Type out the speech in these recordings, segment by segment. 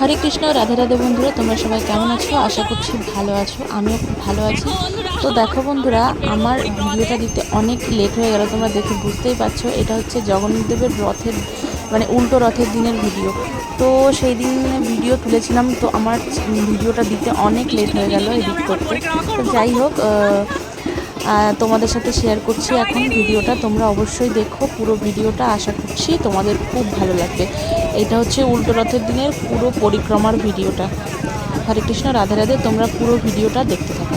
হরে কৃষ্ণ, রাধে রাধে বন্ধুরা, তোমরা সবাই কেমন আছো? আশা করছি ভালো আছো, আমিও খুব ভালো আছি। তো দেখো বন্ধুরা, আমার ভিডিওটা দিতে অনেক লেট হয়ে গেল, তোমরা দেখে বুঝতেই পারছ, এটা হচ্ছে জগন্নাথদেবের রথের মানে উল্টো রথের দিনের ভিডিও। তো সেই দিন ভিডিও তুলেছিলাম, তো আমার ভিডিওটা দিতে অনেক লেট হয়ে গেল এডিট করতে। তো যাই হোক তোমাদের সাথে শেয়ার করছি এখন ভিডিওটা। তোমরা অবশ্যই দেখো পুরো ভিডিওটা, আশা করছি তোমাদের খুব ভালো লাগবে। এটা হচ্ছে উল্টো রথের দিনের পুরো পরিক্রমার ভিডিওটা। হরে কৃষ্ণ, রাধে রাধে, তোমরা পুরো ভিডিওটা দেখতে থাকো।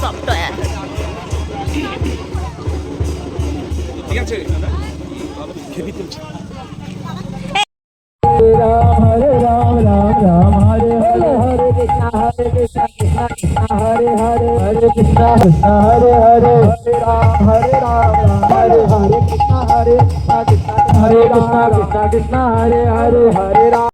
সফটওয়্যার ঠিক আছে হরে হরে হরে কৃষ্ণ কৃষ্ণ হরে হরে হরে রাম হরে রাম হরে হরে কৃষ্ণ হরে কৃষ্ণ হরে কৃষ্ণ কৃষ্ণ কৃষ্ণ হরে হরে হরে রাম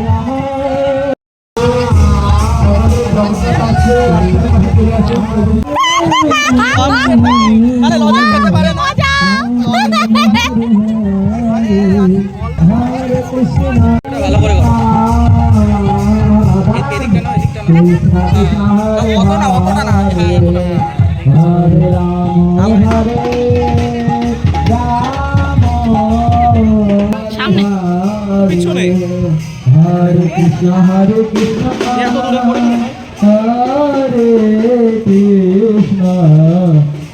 ভালো করে এদিকটা না এদিকটা না না অতটা না সামনে। পিছনে। হরে কৃষ্ণ হরে কৃষ্ণ।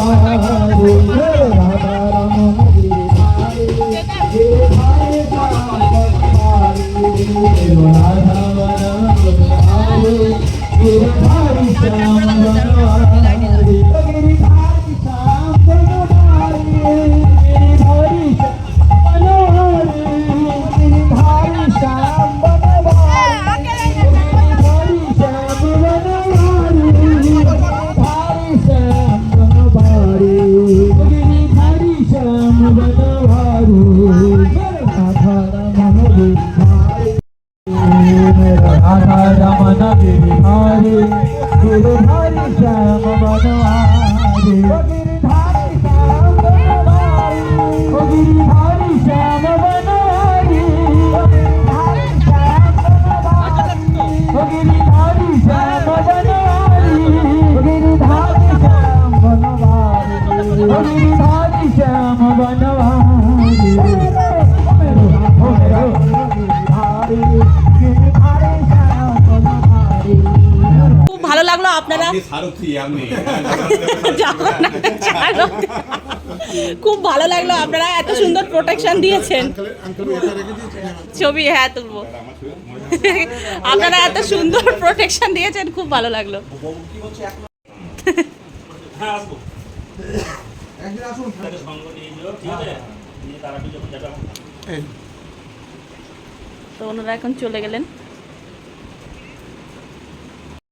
아, 뭐, 이거 야? Hare Krishna আপনারা? খুব ভালো লাগল আপনারা এত সুন্দর প্রোটেকশন দিয়েছেন। ছবি হ্যাঁ তুলবো। আপনারা এত সুন্দর প্রোটেকশন দিয়েছেন খুব ভালো লাগল। তো ওনারা এখন চলে গেলেন।